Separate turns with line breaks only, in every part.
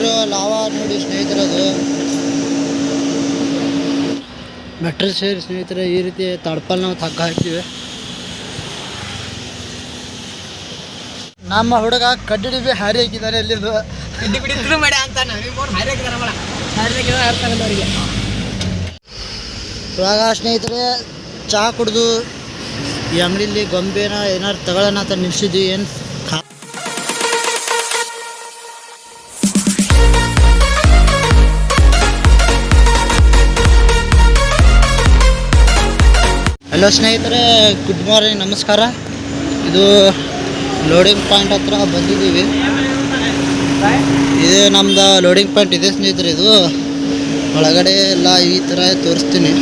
ಕುದಿತಿರೋ lava ನೋಡಿ ಸ್ನೇಹಿತರದು ಮೆಟ್ರಲ್ ಸೇರಿ ಸ್ನೇಹಿತರೆ ಈ ರೀತಿ ತಡ್ಪಲ್ ನಾವು ತಗ್ಗ ಹಾಕ್ತೀವಿ. ನಮ್ಮ ಹುಡುಗ ಕಡ್ಡಿ ಬಿ ಹಾರಿ ಹಾಕಿದ್ದಾರೆ ಎಲ್ಲಿಂದು ಇವಾಗ ಸ್ನೇಹಿತರೆ ಚಹಾ ಕುಡಿದು ಈ ಅಂಗಡಿಲಿ ಗೊಂಬೆನ ಏನಾರು ತಗೊಳ್ಳೋಣ ಅಂತ ನಿಲ್ಸಿದ್ವಿ. ಏನು ಹಲೋ ಸ್ನೇಹಿತರೆ ಗುಡ್ ಮಾರ್ನಿಂಗ್ ನಮಸ್ಕಾರ. ಇದು ಲೋಡಿಂಗ್ ಪಾಯಿಂಟ್ ಹತ್ರ ಬಂದಿದ್ದೀವಿ. ಇದು ನಮ್ದು ಲೋಡಿಂಗ್ ಪಾಯಿಂಟ್ ಇದೆ ಸ್ನೇಹಿತರೆ ಇದು. ಒಳಗಡೆ ಎಲ್ಲ ಈ ಥರ ತೋರಿಸ್ತೀನಿ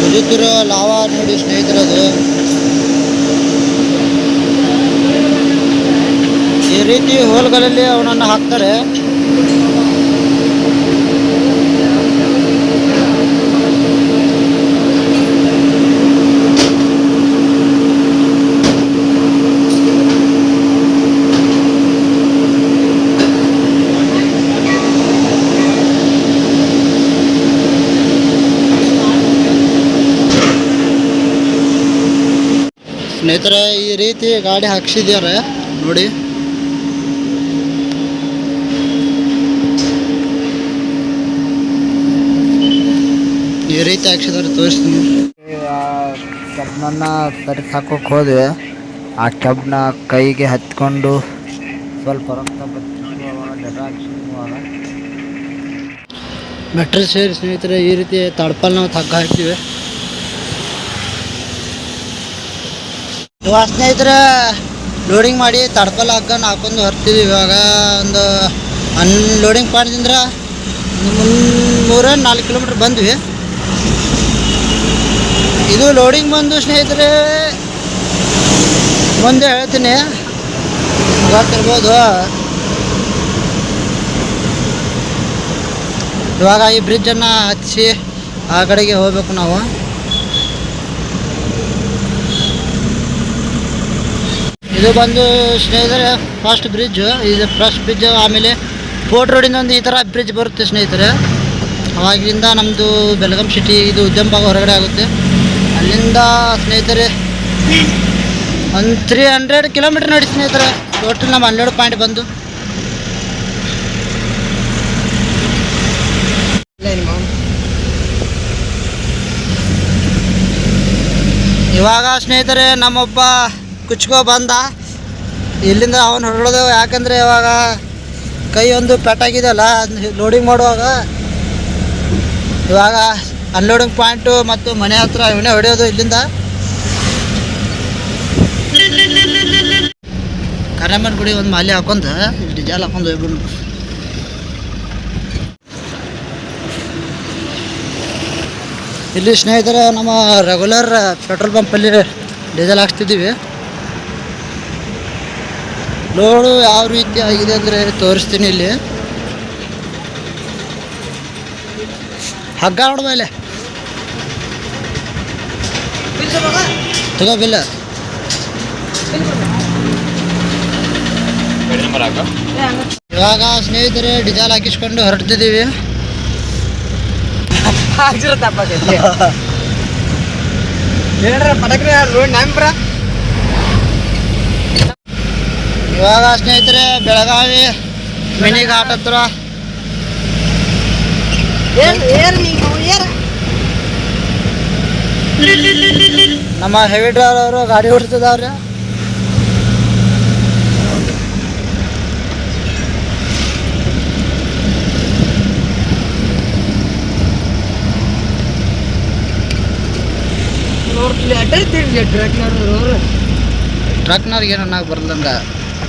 ಕುದಿತಿರೋ ಲಾವಾ ನೋಡಿ ಸ್ನೇಹಿತರದು ಈ ರೀತಿ ಹೋಲ್ಗಳಲ್ಲಿ ಅವನನ್ನು ಹಾಕ್ತಾರೆ. ಸ್ನೇಹಿತರೆ ಈ ರೀತಿ ಗಾಡಿ ಹಾಕ್ಸಿದ್ದಾರೆ. ನೋಡಿ. ಈ ರೀತಿ ಹಾಕ್ಸಿದ್ರೆ ತೋರಿಸ್ತೀನಿ. ಆ ತರಕ್ಕೆ ಹಾಕೋಕೆ ಹೋದ್ವಿ. ಆ ಕೆಬ್ನ ಕೈಗೆ ಹತ್ಕೊಂಡು ಸ್ವಲ್ಪ ರಕ್ತ ಮೆಟ್ರಲ್ ಸೇರಿ ಸ್ನೇಹಿತರೆ ಈ ರೀತಿ ತಡ್ಪಲ್ ನಾವು ತಗ್ಗ ಹಾಕ್ತೀವಿ. ಇವಾಗ ಸ್ನೇಹಿತರೆ ಲೋಡಿಂಗ್ ಮಾಡಿ ತಡ್ಪಲ್ ಹಗ್ಗನ ಹಾಕೊಂಡು ಹೊರ್ತೀವಿ ಇವಾಗ ಒಂದು ಅನ್ಲೋಡಿಂಗ್ ಪಾಯಿಂಟ್ದಿಂದ ಮೂರ ನಾಲ್ಕು ಕಿಲೋಮೀಟ್ರ್ ಬಂದ್ವಿ. ಇದು ಲೋಡಿಂಗ್ ಬಂದು ಸ್ನೇಹಿತರೆ, ಮುಂದೆ ಹೇಳ್ತೀನಿ. ಗೊತ್ತಿರ್ಬೋದು. ಇವಾಗ ಈ ಬ್ರಿಡ್ಜನ್ನು ಹಚ್ಚಿ ಆ ಕಡೆಗೆ ಹೋಗ್ಬೇಕು ನಾವು. ಇದು ಬಂದು ಸ್ನೇಹಿತರೆ ಫಸ್ಟ್ ಬ್ರಿಡ್ಜ್ ಇದು ಫಸ್ಟ್ ಬ್ರಿಡ್ಜ್ ಆಮೇಲೆ ಫೋರ್ಟ್ ರೋಡಿಂದ ಒಂದು ಈ ಥರ ಬ್ರಿಡ್ಜ್ ಬರುತ್ತೆ ಸ್ನೇಹಿತರೆ. ಅವಾಗಿಂದ ನಮ್ಮದು ಬೆಳಗಾಂ ಸಿಟಿ ಇದು ಉದ್ಯಮ ಭಾಗ ಹೊರಗಡೆ ಆಗುತ್ತೆ. ಅಲ್ಲಿಂದ ಸ್ನೇಹಿತರೆ, ಒಂದು ತ್ರೀ ಹಂಡ್ರೆಡ್ ಕಿಲೋಮೀಟ್ರ್ ನೋಡಿ ಸ್ನೇಹಿತರೆ ಟೋಟಲ್ ನಮ್ಮ ಹನ್ನೆರಡು ಪಾಯಿಂಟ್ ಬಂದು. ಇವಾಗ ಸ್ನೇಹಿತರೆ, ನಮ್ಮೊಬ್ಬ ಕುಚ್ಕೋ ಬಂದ. ಇಲ್ಲಿಂದ ಅವನು ಹೊರಡೋದು ಯಾಕಂದರೆ ಇವಾಗ ಕೈ ಒಂದು ಪೆಟ್ಟಾಗಿದೆಯಲ್ಲ ಲೋಡಿಂಗ್ ಮಾಡುವಾಗ. ಇವಾಗ ಅನ್ಲೋಡಿಂಗ್ ಪಾಯಿಂಟು ಮತ್ತು ಮನೆ ಹತ್ರ ಇವನೇ ಹೊಡೆಯೋದು ಇಲ್ಲಿಂದ. ಕರೆಮನ್ ಗುಡಿ ಒಂದು ಮಾಲೆ ಹಾಕೊಂಡು, ಇಲ್ಲಿ ಡಿಜಾಲ್ ಹಾಕೊಂಡು ಹೋಗ್ಬಿಡು ಇಲ್ಲಿ ಸ್ನೇಹಿತರೆ, ನಮ್ಮ ರೆಗ್ಯುಲರ್ ಪೆಟ್ರೋಲ್ ಪಂಪಲ್ಲಿ ಡೀಸೆಲ್ ಹಾಕ್ಸ್ತಿದ್ದೀವಿ. ಲೋಡು ಯಾವ ರೀತಿ ಆಗಿದೆ ಅಂದರೆ ತೋರಿಸ್ತೀನಿ ಇಲ್ಲಿ. ಹಗ್ಗ ನೋಡ ಮೇಲೆ. ತಗೋ ಬಿಲ್ಲ ಇವಾಗ ಸ್ನೇಹಿತರೆ ಡಿಜಾಲ್ ಹಾಕಿಸ್ಕೊಂಡು ಹೊರಡ್ತಿದ್ದೀವಿ ಇವಾಗ ಸ್ನೇಹಿತರೆ ಬೆಳಗಾವಿ ಮಿನಿ ಘಾಟ್ ಹತ್ರ. ನಮ್ಮ ಹೆವಿ ಡ್ರೈವರ್ ಅವರು ಗಾಡಿ
ಟ್ರಕ್ನವ್ರು
ಟ್ರಕ್ನವ್ರಿಗೆ ಏನು ಅನ್ನಕ್ಕೆ ಬರ್ದಂಗ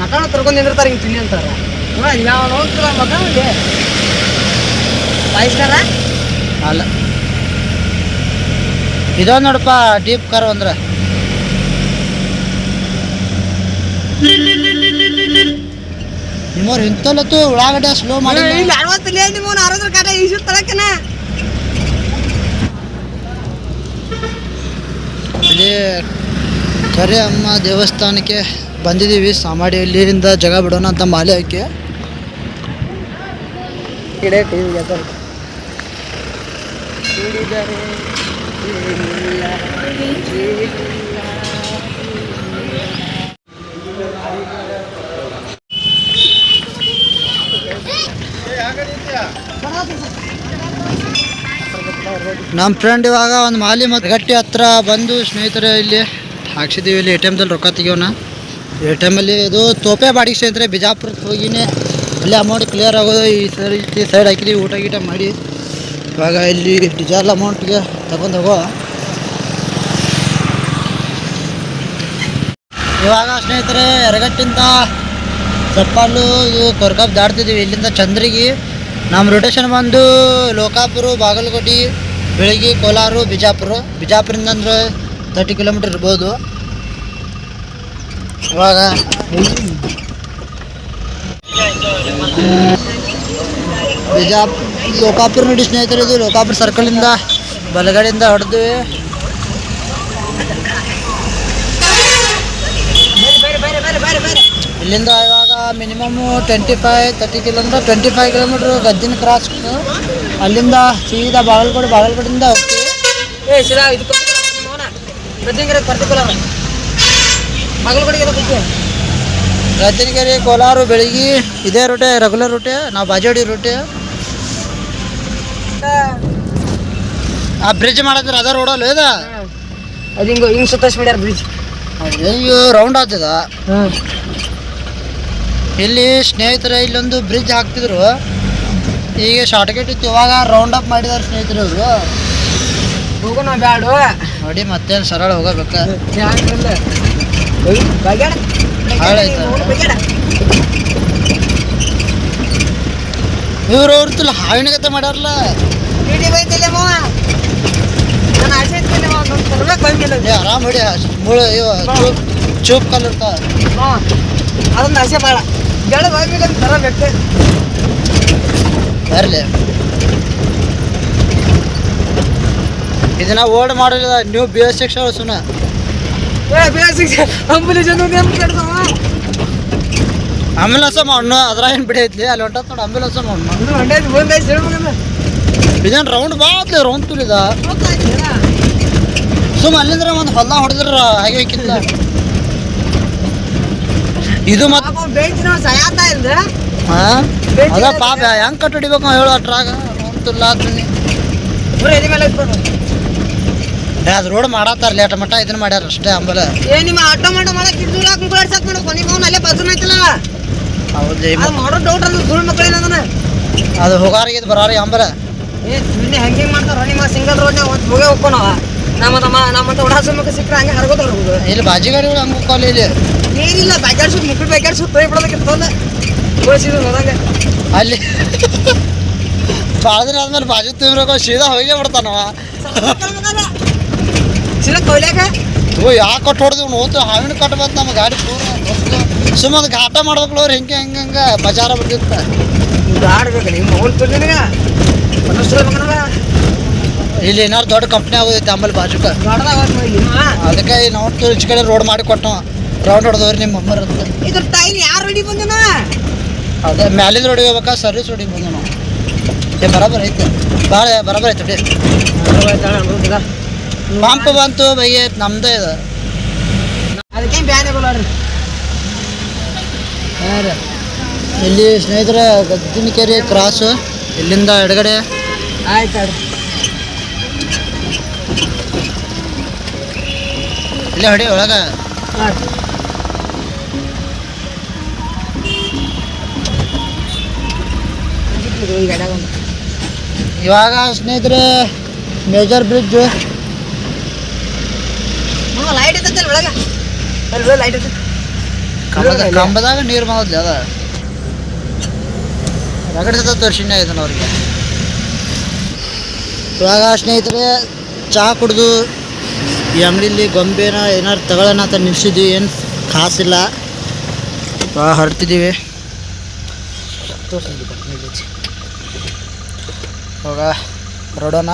ಮಕ್ಕಳು ತರ್ಕೊಂಡು ನಿಂದಿರ್ತಾರೆ ಹಿಂಗೆ ತಿನ್ನಿ ಅಂತಾರ. ನಾವು ನೋಡ್ತೀರ ಮಕ್ಕಳು ಫೈವ್ ಸ್ಟಾರ
ಅಲ್ಲ. ಇದೋ ನೋಡಪ್ಪ ಡೀಪ್ ಕಾರ್ ಅಂದ್ರೆ. ನಿಮ್ಮವ್ರು ಇಂತಲತ್ತು ಉಳ್ಳಾಗಡ್ಡೆ ಸ್ಲೋ ಮಾಡಿ
ಇಲ್ಲಿ ಅರವತ್ತಲ್ಲಿ ನಿಮ್ಮ ಅರವತ್ತರ ಕಾಟ ಈಸು ತಳಕನ.
ಇಲ್ಲಿ ಕರೆ ಅಮ್ಮ ದೇವಸ್ಥಾನಕ್ಕೆ ಬಂದಿದ್ದೀವಿ ಸಾಮಾಡಿ ಇಲ್ಲಿಂದ ಜಾಗ ಬಿಡೋಣ ಅಂತ ಮಾಲೆ ಹಾಕಿ.
ಗಿಡ
ನಮ್ಮ ಫ್ರೆಂಡ್ ಇವಾಗ ಒಂದು ಮಾಲಿ ಮತ್ತು ಗಟ್ಟಿ ಹತ್ರ ಬಂದು ಸ್ನೇಹಿತರೆ ಇಲ್ಲಿ ಹಾಕ್ಸಿದ್ದೀವಿ ಇಲ್ಲಿ ಎ ಟಿ ಎಮ್ದಲ್ಲಿ ರೊಕ್ಕ ತೆಗಿಯೋಣ. ಎ ಟಿ ಎಮ್ಮಲ್ಲಿ ಇದು ತೋಪೆ ಬಾಡಿಗೆ ಸ್ನೇಹಿತರೆ ಬಿಜಾಪುರಕ್ಕೆ ಹೋಗಿನೇ. ಅಲ್ಲಿ ಅಮೌಂಟ್ ಕ್ಲಿಯರ್ ಆಗೋದು ಈ ಈ ಸೈಡ್ ಹಾಕಿದ್ದೀವಿ ಊಟ ಗೀಟ ಮಾಡಿ. ಇವಾಗ ಇಲ್ಲಿ ಡಿಜಲ್ ಅಮೌಂಟ್ಗೆ ತಗೊಂಡು ಹೋಗೋ. ಇವಾಗ ಸ್ನೇಹಿತರೆ, ಎರಗಟ್ಟಿಂದ ಚಪ್ಪಾಲು ಇದು ಕೊರ್ಕಪ್ ದಾಡ್ತಿದ್ದೀವಿ ಇಲ್ಲಿಂದ ಚಂದ್ರಗಿ. ನಮ್ಮ ರೊಟೇಷನ್ ಬಂದು ಲೋಕಾಪುರ, ಬಾಗಲಕೋಟೆ, ಬೆಳಗಿ, ಕೋಲಾರ, ಬಿಜಾಪುರ. ಬಿಜಾಪುರಿಂದ ಅಂದ್ರೆ ತರ್ಟಿ ಕಿಲೋಮೀಟರ್ ಇರ್ಬೋದು. ಇವಾಗ ಬಿಜಾಪುರ ಲೋಕಾಪುರ ನೋಡಿ ಸ್ನೇಹಿತರು, ಇದು ಲೋಕಾಪುರ ಸರ್ಕಲಿಂದ ಬಲಗಡೆಯಿಂದ ಹೊಡೆದು. ಇಲ್ಲಿಂದ ಇವಾಗ minimum twenty five thirty kilometre twenty five kilometre ಗದ್ದಿನ cross ಅಲ್ಲಿಂದ ಸೀದಾ ಬಾಗಲಕೋಟೆ, ಬಾಗಲಕೋಟೆಯಿಂದ ಹೋಗ್ತೀವಿ. ಗದ್ದಿನಗೆರೆ ಕೋಲಾರ, ಬೆಳಗಿ, ಇದೇ ರೂಟೆ ರೆಗ್ಯುಲರ್ ರೂಟೆ ನಾವು ಬಾಜೋಡಿ ರೂಟೆ ಆ ಬ್ರಿಡ್ಜ್ ಮಾಡಿದ್ರೆ ಅದ ರೋಡಲ್ಲ ಇದ
ಅದು ಹಿಂಗೆ ಹಿಂಗೆ ಸುತ್ತಾಸ್ ಮಾಡ್ಯಾರ ಬ್ರಿಡ್ಜ್
ಅಯ್ಯೋ ರೌಂಡ್
ಆತದ.
ಇಲ್ಲಿ ಸ್ನೇಹಿತರ ಇಲ್ಲೊಂದು ಬ್ರಿಡ್ಜ್ ಹಾಕ್ತಿದ್ರು. ಈಗ ಶಾರ್ಟ್ಕಟ್ ಇತ್ತು. ಇವಾಗ ರೌಂಡ್ ಅಪ್ ಮಾಡಿದಾರೆ ಸ್ನೇಹಿತರು ಅವರು
ಹೋಗೋಣ ಬ್ಯಾಡು.
ನೋಡಿ ಮತ್ತೇನು ಸರಳ ಹೋಗಬೇಕ. ಹಾಳಾಯ್ತಾ?
ಮಾವ? ಅವ್ರತಿಲ್ಲ ಹಾವಿನ ಕತೆ
ಏ ಆರಾಮ್ ಹೊಡಿ ಮುಳ ಇವ ಚೂಪ್ ಚೂಪ್ ಕಲ್ ಇರ್ತಾವ.
ಅದೊಂದು ಆಸೆ ಭಾಳ ಗೆಳ ಹೋಗ್ಬೇಕಂತ ತರಬೇಕು
ಬರಲಿ. ಇದನ್ನ ಓಲ್ಡ್ ಮಾಡಲಿಲ್ಲ ನೀವು ಬಿ ಎಸ್ ಸಿಕ್ಸ್ ಸುನ
ಏ ಬೇಸಿಕ್ ಅಂಬುಲಿ ಜನ ನೇಮ್ ಕೆಡ್ದವ
ಆಂಬುಲೆನ್ಸ್ ಮಾಡ್ನು ಅದ್ರ ಏನು ಬಿಡೈತಿ ಅಲ್ಲಿ ಹೊಂಟತ್ ನೋಡಿ
ಹೇಳ್ಬೇಕಂದ
ಇದೇನು ರೌಂಡ್ ಬಾತ್ಲಿ ರೌಂಡ್ ತುಳಿದ. ಸುಮ್ ಅಲ್ಲಿಂದ್ರ ಒಂದು ಹೊಲ ಹೊಡೆದ್ರ ಹಾಗೆ ಹಾಕಿಲ್ಲ ಇದು ಮತ್ತೆ
ಪಾಪ
ಅದ ಹೆಂಗ್ ಕಟ್ ಹಿಡಿಬೇಕು ಹೇಳು ಅಟ್ರಾಗ ರೌಂಡ್ ತುಲ್ಲ ಅದು ರೋಡ್ ಮಾಡತ್ತಾರ ಲೇಟ್ ಮಟ್ಟ ಇದನ್ನ ಮಾಡ್ಯಾರ ಅಷ್ಟೇ ಅಂಬಲ.
ಏ ನಿಮ್ಮ ಆಟೋ ಮಾಡೋ ಮಾಡಕ್ ಇದ್ದು ಹಾಕಿ ಕುಳಾಡ್ಸಕ್ ಮಾಡು ಕೊನೆ ಅವ್ನು ಅಲ್ಲೇ ಬಾಜುನ ಐತಲ್ಲ
ಹೌದು
ಅದು ಮಾಡೋ ಡೌಟ್ ಅಂದ್ರೆ ಸುಳ್ಳು ಮಕ್ಕಳೇನ ಅದನ್ನ
ಅದು ಹೋಗಾರಿಗೆ ಇದು ಬರಾರಿ ಅಂಬರ.
ಏ ನಿನ್ನೆ ಹೆಂಗೆ ಮಾಡ್ತಾರ ನಿಮ್ಮ ಸಿಂಗಲ್ ರೋಡ್ನಾಗ ಒಂದು ಹೋಗೇ ಹೋಗ್ಕೊನವ ನಮ್ಮ ತಮ್ಮ ನಮ್ಮಂತ ಉಡಾಸ ಮುಖ ಸಿಕ್ಕರೆ ಹಂಗೆ ಹರ್ಗೋತ ಹೋಗುದು
ಇಲ್ಲಿ ಬಾಜಿಗಾರಿಗಳು ಹಂಗ ಕಾಲ ಇಲ್ಲಿ.
ಏನಿಲ್ಲ ಬ್ಯಾಕೆಟ್ ಸುತ್ತ ಮುಕ್ಕಳು ಬ್ಯಾಕೆಟ್ ಸುತ್ತ ಹೋಗಿ ಬಿಡೋದಕ್ಕಿರ್ತಲ್ಲ
ಅಲ್ಲಿ ಭಾಳ ದಿನ ಆದ್ಮೇಲೆ ಬಾಜು ತಿನ್ಬೇಕು ಸೀದಾ ಹೋಗೇ ಬಿಡ್ತಾನವ
ಸೀದಾ ಕೊಯ್ಲಾಕ
ಓ ಯಾಕೆ ಕಟ್ ಹೊಡೆದು ನೋತು ಹಾವಿನ ಕಟ್ ಬಂತು ನಮ್ಮ ಗಾಡಿ ಪೂರ ಸುಮ್ಮನೆ ಆಟ ಮಾಡ್ಬೇಕು ಅವ್ರು ಹಿಂಗೆ ಹಿಂಗೆ ಹಂಗ ಬಜಾರ
ಇದು ಆಡ್ಬೇಕು ನಿಮ್ಮ ನಿನಗ?
ಇಲ್ಲಿ ಏನಾರು ದೊಡ್ಡ ಕಂಪ್ನಿ ಆಗೋದೈತೆ ಆಮೇಲೆ ಬಾಜುಕ. ಅದಕ್ಕೆ ನಾವು ಈಚೆ ಕಡೆ ರೋಡ್ ಮಾಡಿ ಕೊಟ್ಟ ರೌಂಡ್ ಹೊಡೆದವ್ರಿ ನಿಮ್ಮ ಅಮ್ಮರ ಅಂತ
ಇದ್ರ ಟೈಮ್ ಯಾರು ರೆಡಿ ಬಂದನ?
ಅದೇ ಮ್ಯಾಲಿಂದ ರೋಡ್ ಹೋಗ್ಬೇಕಾ ಸರ್ವಿಸ್ ರೋಡಿಗೆ ಬಂದ ನಾವು. ಏ ಬರಾಬರ್ ಐತೆ. ಭಾಳ ಬರಾಬರ್ ಐತೆ ಬಿಡಿ. ಪಂಪ್ ಬಂತು ಬೈ ನಮ್ದೇ ಇದೆ.
ಅದಕ್ಕೆ ಬ್ಯಾನೆ ಬರೋರಿ
ಇಲ್ಲಿ ಸ್ನೇಹಿತರೆ ಗದ್ದಿನಕೆರೆ ಕ್ರಾಸು ಇಲ್ಲಿಂದ ಎಡಗಡೆ.
ಆಯ್ತು
ಇಲ್ಲೇ ಹೊಡಿ ಒಳಗೆ. ಇವಾಗ ಸ್ನೇಹಿತರೆ ಮೇಜರ್ ಬ್ರಿಡ್ಜ್
ಲೈಟ್ ಇರ್ತೈತಲ್ಲ ಒಳಗ. ಲೈಟ್ ಇರ್ತೈತಿ
ಕಂಬದ ಕಂಬದಾಗ ನೀರು ಬಂದದ್ಲಿ ಅದ. ರಗಡೆ ಸತ ತೋರ್ಸಿನ ಇದನ್ನ ಅವ್ರಿಗೆ. ಇವಾಗ ಸ್ನೇಹಿತರೆ ಚಹಾ ಕುಡ್ದು ಈ ಅಂಗಡಿಲಿ ಗೊಂಬೆನ ಏನಾರು ತಗೊಳ್ಳೋಣ ಅಂತ ನಿಲ್ಸಿದ್ವಿ ಏನು ಕಾಸಿಲ್ಲ ಇವಾಗ ಹೊರಟಿದ್ದೀವಿ ಇವಾಗ ಹೊರಡೋಣ.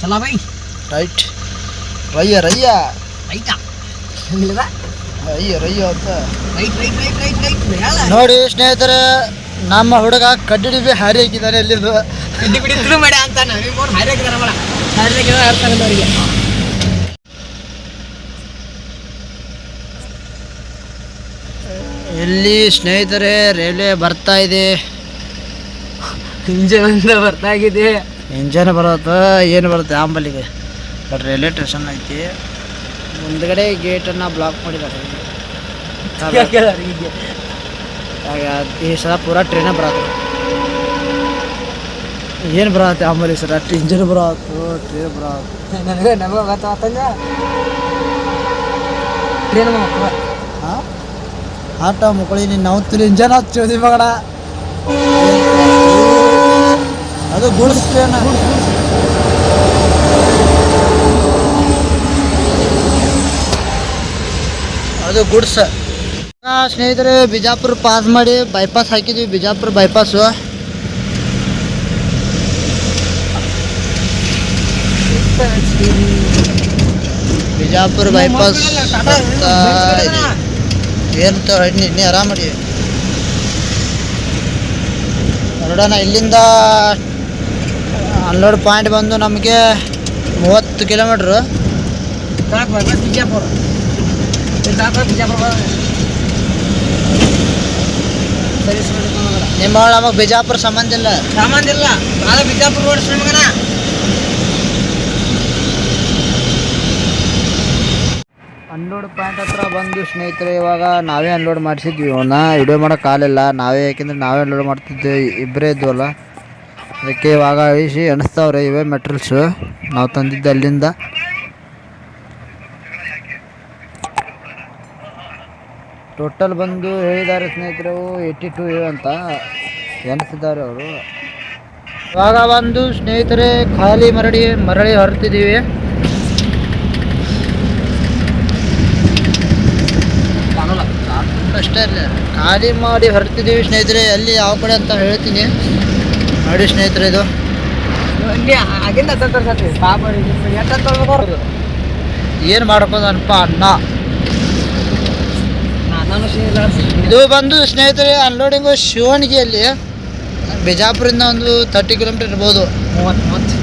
ಚಲ ಬೈ.
ರೈಟ್. ರಯ್ಯ ರಯ್ಯ
ರೈಟಾ
ನೋಡಿ ಸ್ನೇಹಿತರೆ ನಮ್ಮ ಹುಡುಗ ಕಡ್ಡಿ ಬಿ ಹಾರಿ ಹಾಕಿದ್ದಾರೆ ಎಲ್ಲಿಂದ
ಕಡ್ಡಿ ಬಿಡಿ ತಿರು ಮಾಡ್ಯ ಅಂತ ನಾವು ಫೋನ್ ಹಾರಿಯಾಗಿದಾರ ಬಳ ಅವರಿಗೆ
ಎಲ್ಲಿ ಸ್ನೇಹಿತರೆ ರೈಲ್ವೆ ಬರ್ತಾ ಇದೆ?
ಇಂಜನ್ ಅಂತ ಬರ್ತಾ ಇದೆ
ಇಂಜನ್ ಬರುತ್ತೆ ಏನು ಬರುತ್ತೆ ಆಂಬಲಿಗೆ. ರೈಲ್ವೆ ಸ್ಟೇಷನ್ ಐತಿ. ಮುಂದ್ಗಡೆ ಗೇಟನ್ನು ಬ್ಲಾಕ್ ಮಾಡಿದ್ದಾರೆ. ಈ ಸಲ ಪೂರಾ ಟ್ರೈನೇ ಬರತ್ತೆ. ಏನು ಬರತ್ತೆ ಆಮೇಲೆ ಸರ ಅಷ್ಟು ಇಂಜನ್ ಬರತ್ತು ಟ್ರೈನ್ ಬರತ್ತೆ.
ನನಗೆ ನಮಗೆ ಗೊತ್ತಾತಂಗ ಟ್ರೈನ್ ಮಕ್ಕಳು.
ಹಾಂ ಆಟ ಮುಕ್ಕಳಿ ನೀನು ನಾವು ಇಂಜನ್ ಹಚ್ಚೋದಿ ಮಗಡ ಅದು ಗುಡ್ಸ್ ಟ್ರೈನ್ ಅದು ಗುಡ್ಸ್. ಸ್ನೇಹಿತರೆ ಬಿಜಾಪುರ ಪಾಸ್ ಮಾಡಿ ಬೈಪಾಸ್ ಹಾಕಿದ್ವಿ ಬಿಜಾಪುರ ಬೈಪಾಸು ಬಿಜಾಪುರ ಬೈಪಾಸ್ ಇದೆ. ಏನು ನೀ ಆರಾಮ ಆರಾಮಡಿ ಹೊರಡೋಣ ಇಲ್ಲಿಂದ ಅನ್ಲೋಡ್ ಪಾಯಿಂಟ್ ಬಂದು ನಮಗೆ ಮೂವತ್ತು ಕಿಲೋಮೀಟ್ರು
ಬಿಜಾಪುರ ಸಾಕು ಬಿಜಾಪುರ ಸರಿ ಸರಿ
ನಿಮ್ಮ ನಮಗೆ ಬಿಜಾಪುರ ಸಂಬಂಧ ಇಲ್ಲ?
ಸಂಬಂಧ ಇಲ್ಲ. ಅದ ಬಿಜಾಪುರ ಓಡಿಸ್ರಿ ಮಗನ.
ಅನ್ಲೋಡ್ ಪಾಯಿಂಟ್ ಹತ್ರ ಬಂದು ಸ್ನೇಹಿತರೆ ಇವಾಗ ನಾವೇ ಅನ್ಲೋಡ್ ಮಾಡಿಸಿದ್ವಿ. ಅವನ್ನ ವಿಡಿಯೋ ಮಾಡೋಕೆ ಕಾಲಿಲ್ಲ ನಾವೇ ಯಾಕೆಂದ್ರೆ ನಾವೇ ಅನ್ಲೋಡ್ ಮಾಡ್ತಿದ್ದೆ ಇಬ್ಬರೇ ಇದ್ವಲ್ಲ. ಅದಕ್ಕೆ ಇವಾಗ ಇಳಿಸಿ ಅನಿಸ್ತಾವ್ರೆ ಇವೇ ಮೆಟ್ರಲ್ಸು ನಾವು ತಂದಿದ್ದು ಅಲ್ಲಿಂದ. ಟೋಟಲ್ ಬಂದು ಹೇಳಿದ್ದಾರೆ ಸ್ನೇಹಿತರು ಏಯ್ಟಿ ಟು ಅಂತ ಎಣಿಸಿದ್ದಾರೆ ಅವರು. ಇವಾಗ ಬಂದು ಸ್ನೇಹಿತರೆ ಖಾಲಿ ಮರಳಿ ಮರಳಿ
ಹೊರತಿದ್ದೀವಿ
ಅಷ್ಟೇ ಖಾಲಿ ಮಾಡಿ ಹೊರತಿದ್ದೀವಿ ಸ್ನೇಹಿತರೆ ಅಲ್ಲಿ ಯಾವ ಕಡೆ ಅಂತ ಹೇಳ್ತೀನಿ. ನೋಡಿ ಸ್ನೇಹಿತರೆ ಇದು. ಏನು ಮಾಡ್ಕೋದಪ್ಪ ಅನ್ನ.
ನಾನು ಶ್ರೀನಿಲ್ಲ
ಇದು ಬಂದು ಸ್ನೇಹಿತರೆ ಅನ್ಲೋಡಿಂಗು ಶಿವಣಿಗೆಯಲ್ಲಿ ಬಿಜಾಪುರಿಂದ ಒಂದು ತರ್ಟಿ ಕಿಲೋಮೀಟರ್ ಇರ್ಬೋದು.
ಮೂವತ್ತು ಮೂವತ್ತು.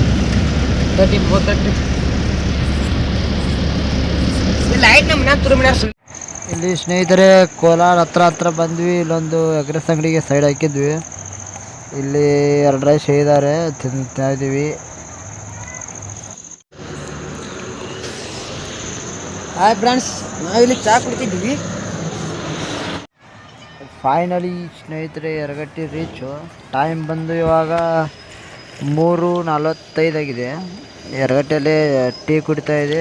ತರ್ಟಿ ಮೂವತ್ತು ತರ್ಟಿ ಇಲ್ಲಿ
ಸ್ನೇಹಿತರೆ ಕೋಲಾರ ಹತ್ರ ಹತ್ರ ಬಂದ್ವಿ. ಇಲ್ಲೊಂದು ಎಗ್ರೆಸ್ ಅಂಗಡಿಗೆ ಸೈಡ್ ಹಾಕಿದ್ವಿ. ಇಲ್ಲಿ ಎರಡು ರೈಸ್ ಇದ್ದಾರೆ ತಿಂತಾ ಇದ್ದೀವಿ
ಹಾಯ್ ಫ್ರೆಂಡ್ಸ್ ನಾವಿಲ್ಲಿ ಚಾ ಕುಡ್ತಿದ್ವಿ
ಫೈನಲಿ ಸ್ನೇಹಿತರೆ ಎರಗಟ್ಟಿ ರೀಚು ಟೈಮ್ ಬಂದು ಇವಾಗ ಮೂರು ನಲವತ್ತೈದಾಗಿದೆ ಎರಗಟ್ಟೆಯಲ್ಲಿ ಟೀ ಕುಡಿತಾ ಇದೆ.